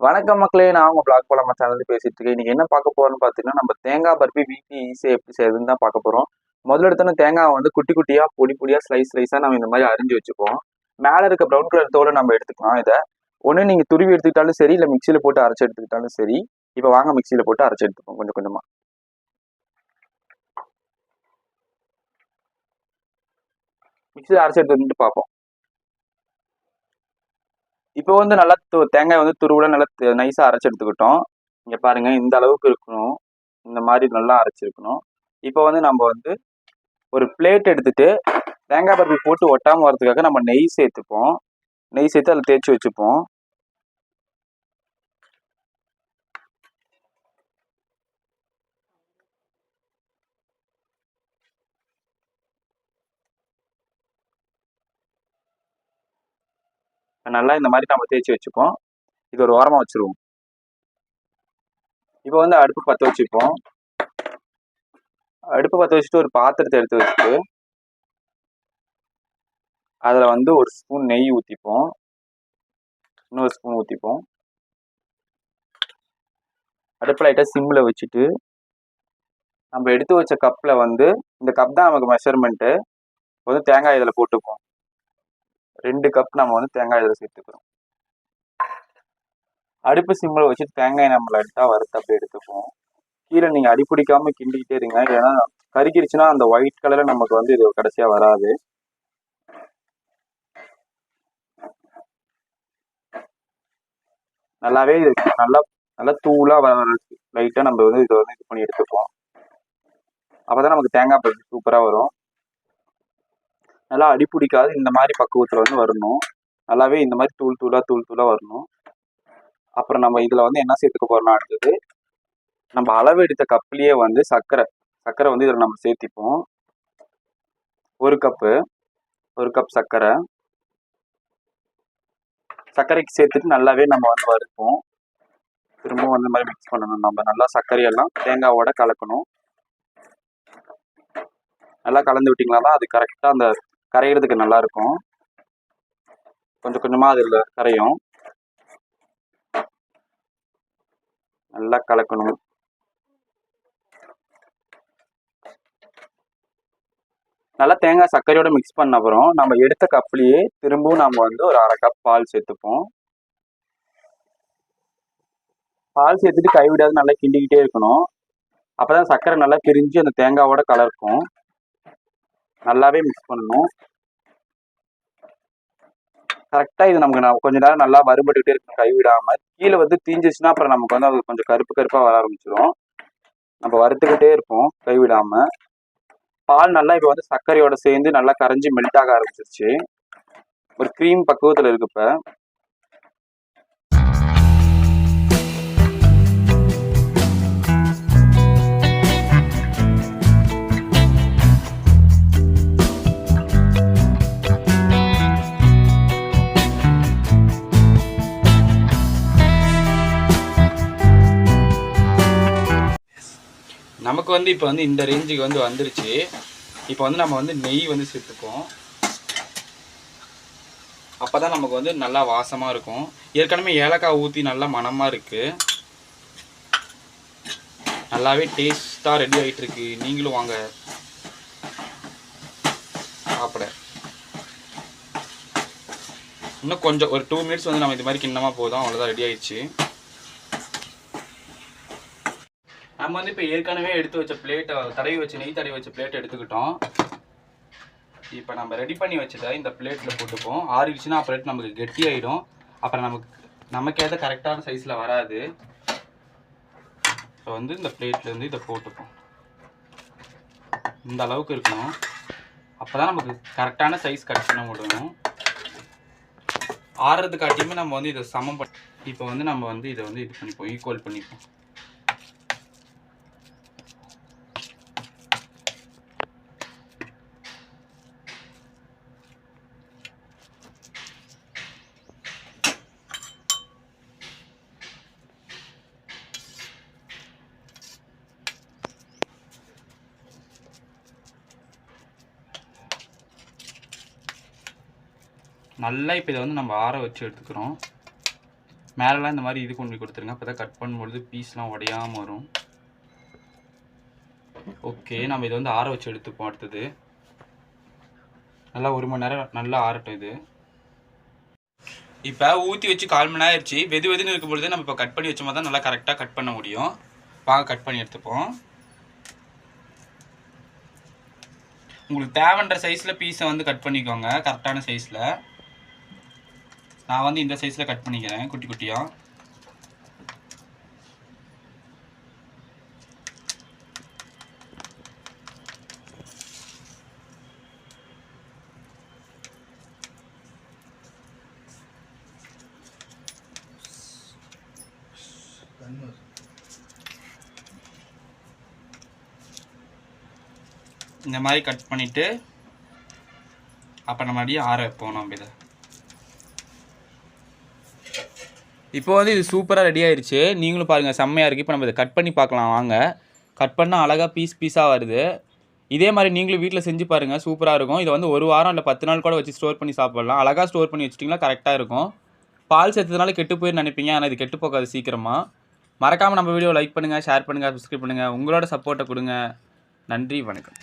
வணக்கம் மக்களே நான் உங்க பிளாக் பழமா சேனல் பேசிட்டு இருக்கேன். இன்னைக்கு என்ன பார்க்க போறோம்னு பார்த்தீங்கன்னா நம்ம தேங்காய் பர்பி வீட்டு ஈஸியாக எப்படி செய்யறதுன்னு தான் பார்க்க போறோம். முதல்ல எடுத்தோன்னே தேங்காய் வந்து குட்டி குட்டியா பொடி பொடியா ஸ்லைஸ் ஸ்லைஸா நம்ம இந்த மாதிரி அரிஞ்சு வச்சுப்போம் மேல இருக்க ப்ரௌன் கலர் தோலை நம்ம எடுத்துக்கலாம் இதை. ஒன்று நீங்க துருவி எடுத்துக்கிட்டாலும் சரி இல்லை மிக்சியில போட்டு அரைச்சு எடுத்துக்கிட்டாலும் சரி இப்போ வாங்க மிக்சியில போட்டு அரைச்சு எடுத்துப்போம் கொஞ்சம் கொஞ்சமா. மிக்சியில் அரைச்சு எடுத்து வந்துட்டு பார்ப்போம். இப்போ வந்து நல்லா து- தேங்காய் வந்து துருவுல நல்லா நைஸாக அரைச்சி எடுத்துக்கிட்டோம். இங்கே பாருங்கள் இந்த அளவுக்கு இருக்கணும். இந்த மாதிரி நல்லா அரைச்சிருக்கணும். இப்போ வந்து நம்ம வந்து ஒரு பிளேட் எடுத்துகிட்டு தேங்காய் பருப்பு போட்டு ஒட்டாமல் வரதுக்காக நம்ம நெய் சேர்த்துப்போம். நெய் சேர்த்து அதில் தேய்ச்சி வச்சுப்போம். நல்லா இந்த மாதிரி நம்ம தேய்ச்சி வச்சுப்போம். இது ஒரு ஓரமாக வச்சிருவோம். இப்போ வந்து அடுப்பு பற்ற வச்சுப்போம். அடுப்பு பற்ற வச்சுட்டு ஒரு பாத்திரத்தை எடுத்து வச்சுட்டு அதில் வந்து ஒரு ஸ்பூன் நெய் ஊற்றிப்போம் இன்னொரு ஸ்பூன் ஊற்றிப்போம் அடுப்பு லைட்டாக சிம்மில் வச்சுட்டு நம்ம எடுத்து வச்ச கப்பில் வந்து இந்த கப் தான் நமக்கு மெஷர்மெண்ட்டு வந்து தேங்காய் இதில் போட்டுப்போம் ரெண்டு கப் நம்ம வந்து தேங்காய் இதில் சேர்த்துக்கிறோம் அடுப்பு சிம்மில் வச்சு தேங்காய் நம்ம லைட்டாக வறுத்து அப்படியே எடுத்துப்போம் கீழே நீங்கள் அடி பிடிக்காம கிண்டிக்கிட்டே இருங்க. ஏன்னா கருகிருச்சுன்னா அந்த ஒயிட் கலரில் நமக்கு வந்து இது கடைசியாக வராது. நல்லாவே இது நல்லா நல்லா தூளாக வர லைட்டாக நம்ம வந்து இதை வந்து இது பண்ணி எடுத்துப்போம் அப்போ தான் நமக்கு தேங்காய் பருப்பு சூப்பராக வரும். நல்லா அடி பிடிக்காது. இந்த மாதிரி பக்குவத்தில் வந்து வரணும். நல்லாவே இந்த மாதிரி தூள் தூளாக தூள் தூளாக வரணும். அப்புறம் நம்ம இதில் வந்து என்ன சேர்த்துக்க போகிறோம்னா அடுத்தது நம்ம அளவு எடுத்த கப்லேயே வந்து சர்க்கரை. சர்க்கரை வந்து இதில் நம்ம சேர்த்திப்போம். ஒரு கப்பு ஒரு கப் சர்க்கரை. சர்க்கரைக்கு சேர்த்துட்டு நல்லாவே நம்ம வந்து வறுப்போம். திரும்பவும் வந்து இந்த மாதிரி மிக்ஸ் பண்ணணும். நம்ம நல்லா சர்க்கரையெல்லாம் தேங்காவோட கலக்கணும். நல்லா கலந்து விட்டிங்களா தான் அது கரெக்டாக அந்த கரையிறதுக்கு நல்லா இருக்கும் கொஞ்சம் கொஞ்சமாக அதில் கரையும். நல்லா கலக்கணும். நல்லா தேங்காய் சர்க்கரையோட மிக்ஸ் பண்ண அப்புறம் நம்ம எடுத்த கப்லேயே திரும்பவும் நம்ம வந்து ஒரு அரை கப் பால் சேர்த்துப்போம். பால் சேர்த்துட்டு கைவிடாது நல்லா கிண்டிக்கிட்டே இருக்கணும். அப்பதான் சர்க்கரை நல்லா பிரிஞ்சு அந்த தேங்காவோட கலர்க்கும். நல்லாவே மிக்ஸ் பண்ணணும். கரெக்டாக இது நமக்கு நான் கொஞ்ச நேரம் நல்லா வறுபட்டுக்கிட்டே இருக்கும் கைவிடாமல் கீழே வந்து தீஞ்சிச்சுன்னா அப்புறம் நமக்கு வந்து அது கொஞ்சம் கருப்பு கருப்பாக வர ஆரம்பிச்சிடும் நம்ம வறுத்துக்கிட்டே இருப்போம் கைவிடாமல் பால் நல்லா இப்போ வந்து சர்க்கரையோட சேர்ந்து நல்லா கரைஞ்சி மெல்ட் ஆக ஆரம்பிச்சிருச்சு. ஒரு க்ரீம் பக்குவத்தில் இருக்கு இப்போ. நமக்கு வந்து இப்போ வந்து இந்த ரேஞ்சுக்கு வந்து வந்துருச்சு. இப்போ வந்து நம்ம வந்து நெய் வந்து சேர்த்துப்போம். அப்போ தான் நமக்கு வந்து நல்லா வாசமாக இருக்கும். ஏற்கனவே ஏலக்காய் ஊற்றி நல்லா மணமாக இருக்குது நல்லாவே டேஸ்ட்டாக ரெடி ஆகிட்டுருக்கு நீங்களும் வாங்க. சாப்பிட. இன்னும் கொஞ்சம் ஒரு டூ மினிட்ஸ் வந்து நம்ம இது மாதிரி கிண்ணமாக போதும். அவ்வளோதான் ரெடி ஆயிடுச்சு. நம்ம வந்து இப்போ ஏற்கனவே எடுத்து வச்ச பிளேட்டை தடவி வச்சு நெய் தடவி வச்ச பிளேட் எடுத்துக்கிட்டோம். இப்போ நம்ம ரெடி பண்ணி வச்சதை இந்த பிளேட்டில் போட்டுப்போம். ஆறிடுச்சுன்னா அப்புறம் நமக்கு கெட்டி ஆகிடும் அப்புறம் நமக்கு நமக்கு ஏதோ கரெக்டான சைஸில் வராது. இப்போ வந்து இந்த பிளேட்லேருந்து இதை போட்டுப்போம். இந்த அளவுக்கு இருக்கணும். அப்போ தான் நமக்கு கரெக்டான சைஸ் கிடச்சின முடியும் ஆறுறது காட்டியுமே நம்ம வந்து இதை சமம் பண்ணி இப்போ வந்து நம்ம வந்து இதை வந்து இது பண்ணிப்போம். ஈக்குவல் பண்ணிப்போம். நல்லா இப்போ இதை வந்து நம்ம ஆற வச்சு எடுத்துக்கிறோம். மேலெலாம் இந்த மாதிரி இது கொண்டு கொடுத்துருங்க. அப்போ தான் கட் பண்ணும்பொழுது பீஸ்லாம் உடையாமல் வரும். ஓகே நம்ம இதை வந்து ஆற வச்சு எடுத்துப்போம் அடுத்தது. நல்லா ஒரு மணி நேரம் நல்லா ஆறட்டும் இது. இப்போ ஊற்றி வச்சு கால் மணி நேரம் ஆயிடுச்சு வெது வெதுன்னு இருக்கும் பொழுது நம்ம இப்போ கட் பண்ணி வச்சோமா தான் நல்லா கரெக்டாக கட் பண்ண முடியும். வாங்க கட் பண்ணி எடுத்துப்போம். உங்களுக்கு தேவைன்ற சைஸில் பீஸை வந்து கட் பண்ணிக்கோங்க. கரெக்டான சைஸில் நான் வந்து இந்த சைஸில் கட் பண்ணிக்கிறேன் குட்டி குட்டியாக இந்த மாதிரி கட் பண்ணிவிட்டு அப்போ நம்ம அப்படியே ஆற வைப்போம் நம்ம இதை. இப்போ வந்து இது சூப்பராக ரெடி ஆயிடுச்சு நீங்களும் பாருங்கள் செம்மையாக இருக்குது இப்போ நம்ம இதை கட் பண்ணி பார்க்கலாம். வாங்க. கட் பண்ணால் அழகாக பீஸ் பீஸாக வருது. இதே மாதிரி நீங்களும் வீட்டில் செஞ்சு பாருங்கள் சூப்பராக இருக்கும். இதை வந்து ஒரு வாரம் இல்லை பத்து நாள் கூட வச்சு ஸ்டோர் பண்ணி சாப்பிடலாம். அழகாக ஸ்டோர் பண்ணி வச்சிட்டிங்கன்னா கரெக்டாக இருக்கும். பால் சேர்த்ததுனால கெட்டு போயின்னு நினைப்பீங்க. ஆனால் இது கெட்டு போகாது சீக்கிரமாக மறக்காமல் நம்ம வீடியோ லைக் பண்ணுங்கள் ஷேர் பண்ணுங்கள் சப்ஸ்கிரைப் பண்ணுங்கள் உங்களோட சப்போர்ட்டை கொடுங்க. நன்றி வணக்கம்.